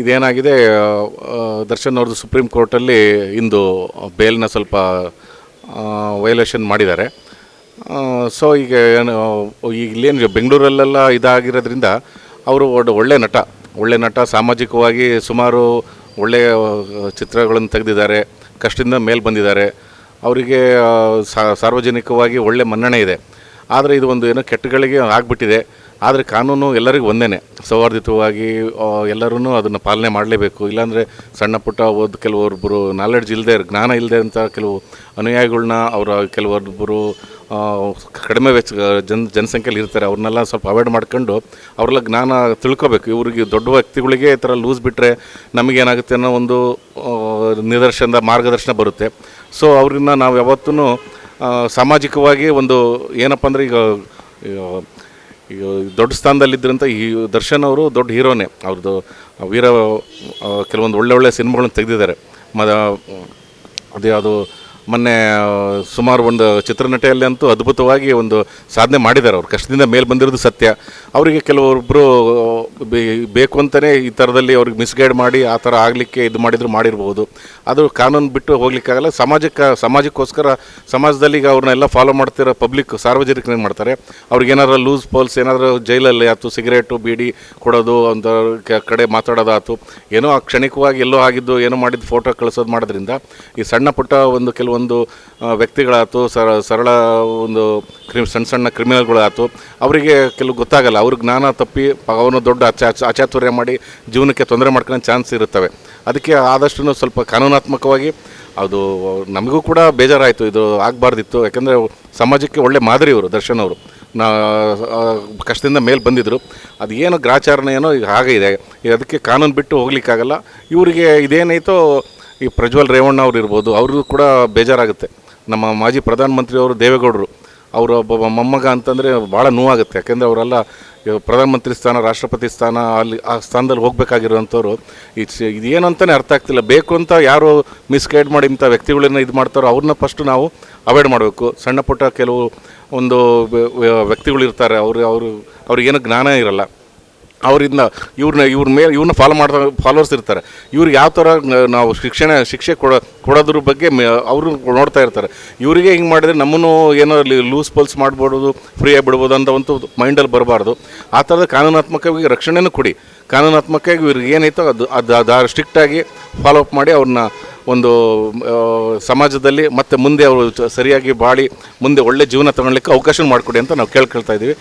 ಇದೇನಾಗಿದೆ ದರ್ಶನ್ ಅವ್ರದ್ದು ಸುಪ್ರೀಂ ಕೋರ್ಟಲ್ಲಿ ಇಂದು ಬೇಲ್ನ ಸ್ವಲ್ಪ ವೈಲೇಷನ್ ಮಾಡಿದ್ದಾರೆ. ಸೊ ಈಗ ಏನು ಈಗ ಇಲ್ಲೇನು, ಬೆಂಗಳೂರಲ್ಲೆಲ್ಲ ಇದಾಗಿರೋದ್ರಿಂದ ಅವರು ಒಳ್ಳೆ ನಟ. ಒಳ್ಳೆ ನಟ, ಸಾಮಾಜಿಕವಾಗಿ ಸುಮಾರು ಒಳ್ಳೆಯ ಚಿತ್ರಗಳನ್ನು ತೆಗೆದಿದ್ದಾರೆ, ಕಷ್ಟದಿಂದ ಮೇಲೆ ಬಂದಿದ್ದಾರೆ. ಅವರಿಗೆ ಸಾರ್ವಜನಿಕವಾಗಿ ಒಳ್ಳೆ ಮನ್ನಣೆ ಇದೆ. ಆದರೆ ಇದು ಒಂದು ಏನೋ ಕೆಟ್ಟಗಳಿಗೆ ಆಗಿಬಿಟ್ಟಿದೆ. ಆದರೆ ಕಾನೂನು ಎಲ್ಲರಿಗೂ ಒಂದೇ ಸೌಹಾರ್ದಿತವಾಗಿ ಎಲ್ಲರೂ ಅದನ್ನು ಪಾಲನೆ ಮಾಡಲೇಬೇಕು. ಇಲ್ಲಾಂದರೆ ಸಣ್ಣ ಪುಟ್ಟ ಓದ್ ಕೆಲವೊಬ್ಬರು ನಾಲೆಡ್ಜ್ ಇಲ್ಲದೆ ಜ್ಞಾನ ಇಲ್ಲದೆ ಅಂತ ಕೆಲವು ಅನುಯಾಯಿಗಳನ್ನ ಅವರ ಕೆಲವೊಬ್ಬರು ಕಡಿಮೆ ವೆಚ್ಚ, ಜನ ಜನಸಂಖ್ಯೆಯಲ್ಲಿ ಇರ್ತಾರೆ. ಅವ್ರನ್ನೆಲ್ಲ ಸ್ವಲ್ಪ ಅವಾಯ್ಡ್ ಮಾಡ್ಕೊಂಡು ಅವರೆಲ್ಲ ಜ್ಞಾನ ತಿಳ್ಕೊಬೇಕು. ಇವ್ರಿಗೆ ದೊಡ್ಡ ವ್ಯಕ್ತಿಗಳಿಗೆ ಈ ಥರ ಲೂಸ್ ಬಿಟ್ಟರೆ ನಮಗೇನಾಗುತ್ತೆ ಅನ್ನೋ ಒಂದು ನಿದರ್ಶನದ ಮಾರ್ಗದರ್ಶನ ಬರುತ್ತೆ. ಸೊ ಅವ್ರನ್ನ ನಾವು ಯಾವತ್ತೂ ಸಾಮಾಜಿಕವಾಗಿ ಒಂದು ಏನಪ್ಪ ಅಂದರೆ ಈಗ ಈಗ ದೊಡ್ಡ ಸ್ಥಾನದಲ್ಲಿದ್ದರಂತ ಈ ದರ್ಶನ್ ಅವರು ದೊಡ್ಡ ಹೀರೋನೇ. ಅವ್ರದ್ದು ವೀರ ಕೆಲವೊಂದು ಒಳ್ಳೆ ಒಳ್ಳೆ ಸಿನಿಮಾಗಳನ್ನು ತೆಗೆದಿದ್ದಾರೆ. ಮ ಅದೇ ಅದು ಮೊನ್ನೆ ಸುಮಾರು ಒಂದು ಚಿತ್ರನಟೆಯಲ್ಲಿ ಅಂತೂ ಅದ್ಭುತವಾಗಿ ಒಂದು ಸಾಧನೆ ಮಾಡಿದ್ದಾರೆ ಅವ್ರು. ಕಷ್ಟದಿಂದ ಮೇಲೆ ಬಂದಿರೋದು ಸತ್ಯ. ಅವರಿಗೆ ಕೆಲವೊಬ್ಬರು ಬೇಕು ಅಂತಲೇ ಈ ಥರದಲ್ಲಿ ಅವ್ರಿಗೆ ಮಿಸ್ಗೈಡ್ ಮಾಡಿ ಆ ಥರ ಆಗಲಿಕ್ಕೆ ಇದು ಮಾಡಿದ್ರು ಮಾಡಿರ್ಬೋದು. ಅದು ಕಾನೂನು ಬಿಟ್ಟು ಹೋಗ್ಲಿಕ್ಕಾಗಲ್ಲ. ಸಮಾಜಕ್ಕೆ, ಸಮಾಜಕ್ಕೋಸ್ಕರ ಸಮಾಜದಲ್ಲಿ ಈಗ ಅವ್ರನ್ನೆಲ್ಲ ಫಾಲೋ ಮಾಡ್ತಿರೋ ಪಬ್ಲಿಕ್ ಸಾರ್ವಜನಿಕರು ಏನು ಮಾಡ್ತಾರೆ? ಅವ್ರಿಗೆ ಏನಾದ್ರು ಲೂಸ್ ಪೋಲ್ಸ್ ಏನಾದರೂ ಜೈಲಲ್ಲಿ ಆಯ್ತು ಸಿಗರೇಟು ಬೀಡಿ ಕೊಡೋದು ಅಂತ ಕಡೆ ಮಾತಾಡೋದಾಯ್ತು ಏನೋ ಆ ಕ್ಷಣಿಕವಾಗಿ ಎಲ್ಲೋ ಆಗಿದ್ದು, ಏನೋ ಮಾಡಿದ್ದು ಫೋಟೋ ಕಳಿಸೋದು ಮಾಡೋದ್ರಿಂದ ಈ ಸಣ್ಣ ಪುಟ್ಟ ಒಂದು ಕೆಲವೊಂದು ವ್ಯಕ್ತಿಗಳಾಯ್ತು, ಸರ, ಸರಳ ಒಂದು ಕ್ರಿಮ್, ಸಣ್ಣ ಸಣ್ಣ ಕ್ರಿಮಿನಲ್ಗಳಾಯ್ತು, ಅವರಿಗೆ ಕೆಲವು ಗೊತ್ತಾಗಲ್ಲ. ಅವ್ರ ಜ್ಞಾನ ತಪ್ಪಿ ಅವನು ದೊಡ್ಡ ಅಚಾ ಅಚಾತುರ್ಯ ಮಾಡಿ ಜೀವನಕ್ಕೆ ತೊಂದರೆ ಮಾಡ್ಕೊಳ್ಳೋ ಚಾನ್ಸ್ ಇರುತ್ತವೆ. ಅದಕ್ಕೆ ಆದಷ್ಟು ಸ್ವಲ್ಪ ಕಾನೂನಾತ್ಮಕವಾಗಿ ಅದು ನಮಗೂ ಕೂಡ ಬೇಜಾರಾಯಿತು. ಇದು ಆಗಬಾರ್ದಿತ್ತು. ಯಾಕೆಂದರೆ ಸಮಾಜಕ್ಕೆ ಒಳ್ಳೆ ಮಾದರಿ ಇವರು, ದರ್ಶನ್ ಅವರು. ನಾ ಕಷ್ಟದಿಂದ ಮೇಲೆ ಬಂದಿದ್ದರು ಅದು ಏನು ಗ್ರಾಚಾರಣೆ ಏನೋ ಈಗ ಹಾಗೆ ಇದೆ. ಅದಕ್ಕೆ ಕಾನೂನು ಬಿಟ್ಟು ಹೋಗ್ಲಿಕ್ಕಾಗಲ್ಲ. ಇವರಿಗೆ ಇದೇನೈತೋ ಈ ಪ್ರಜ್ವಲ್ ರೇವಣ್ಣ ಅವರು ಇರ್ಬೋದು, ಅವ್ರಿಗೂ ಕೂಡ ಬೇಜಾರಾಗುತ್ತೆ. ನಮ್ಮ ಮಾಜಿ ಪ್ರಧಾನಮಂತ್ರಿ ಅವರು ದೇವೇಗೌಡರು, ಅವರ ಒಬ್ಬ ಮೊಮ್ಮಗ ಅಂತಂದರೆ ಭಾಳ ನೋವಾಗುತ್ತೆ. ಯಾಕೆಂದರೆ ಅವರೆಲ್ಲ ಪ್ರಧಾನಮಂತ್ರಿ ಸ್ಥಾನ, ರಾಷ್ಟ್ರಪತಿ ಸ್ಥಾನ, ಅಲ್ಲಿ ಆ ಸ್ಥಾನದಲ್ಲಿ ಹೋಗಬೇಕಾಗಿರುವಂಥವ್ರು ಇಟ್ಸ್ ಇದೇನು ಅಂತಲೇ ಅರ್ಥ ಆಗ್ತಿಲ್ಲ. ಬೇಕು ಅಂತ ಯಾರು ಮಿಸ್ಗೈಡ್ ಮಾಡಿ ಇಂಥ ವ್ಯಕ್ತಿಗಳನ್ನ ಇದು ಮಾಡ್ತಾರೋ, ಅವ್ರನ್ನ ಫಸ್ಟು ನಾವು ಅವಾಯ್ಡ್ ಮಾಡಬೇಕು. ಸಣ್ಣ ಪುಟ್ಟ ಕೆಲವು ಒಂದು ವ್ಯ- ವ್ಯ- ವ್ಯಕ್ತಿಗಳು ಇರ್ತಾರೆ ಅವರು ಅವರು, ಅವ್ರಿಗೇನು ಜ್ಞಾನ ಇರಲ್ಲ. ಅವರಿಂದ ಇವ್ರನ್ನ ಇವ್ರ ಮೇಲೆ ಇವ್ರನ್ನ ಫಾಲೋ ಮಾಡ್ತಾ ಫಾಲೋವರ್ಸ್ ಇರ್ತಾರೆ. ಇವ್ರಿಗೆ ಯಾವ ಥರ ನಾವು ಶಿಕ್ಷಣ, ಶಿಕ್ಷೆ ಕೊಡೋ ಕೊಡೋದ್ರ ಬಗ್ಗೆ ಅವರು ನೋಡ್ತಾ ಇರ್ತಾರೆ. ಇವರಿಗೆ ಹಿಂಗೆ ಮಾಡಿದ್ರೆ ನಮ್ಮನ್ನು ಏನೋ ಲೂಸ್ ಪಲ್ಸ್ ಮಾಡ್ಬಿಡೋದು ಫ್ರೀಯಾಗಿ ಬಿಡ್ಬೋದು ಅಂತ ಒಂದು ಮೈಂಡಲ್ಲಿ ಬರಬಾರ್ದು. ಆ ಥರದ ಕಾನೂನಾತ್ಮಕವಾಗಿ ರಕ್ಷಣೆನೂ ಕೊಡಿ. ಕಾನೂನಾತ್ಮಕವಾಗಿ ಇವ್ರಿಗೆ ಏನೈತೋ ಅದು ಅದು ಅದು ಸ್ಟ್ರಿಕ್ಟಾಗಿ ಫಾಲೋ ಅಪ್ ಮಾಡಿ ಅವ್ರನ್ನ ಒಂದು ಸಮಾಜದಲ್ಲಿ ಮತ್ತೆ ಮುಂದೆ ಅವರು ಸರಿಯಾಗಿ ಬಾಳಿ, ಮುಂದೆ ಒಳ್ಳೆ ಜೀವನ ತಗೊಳ್ಲಿಕ್ಕೆ ಅವಕಾಶ ಮಾಡಿಕೊಡಿ ಅಂತ ನಾವು ಕೇಳ್ಕೊಳ್ತಾ ಇದ್ದೀವಿ.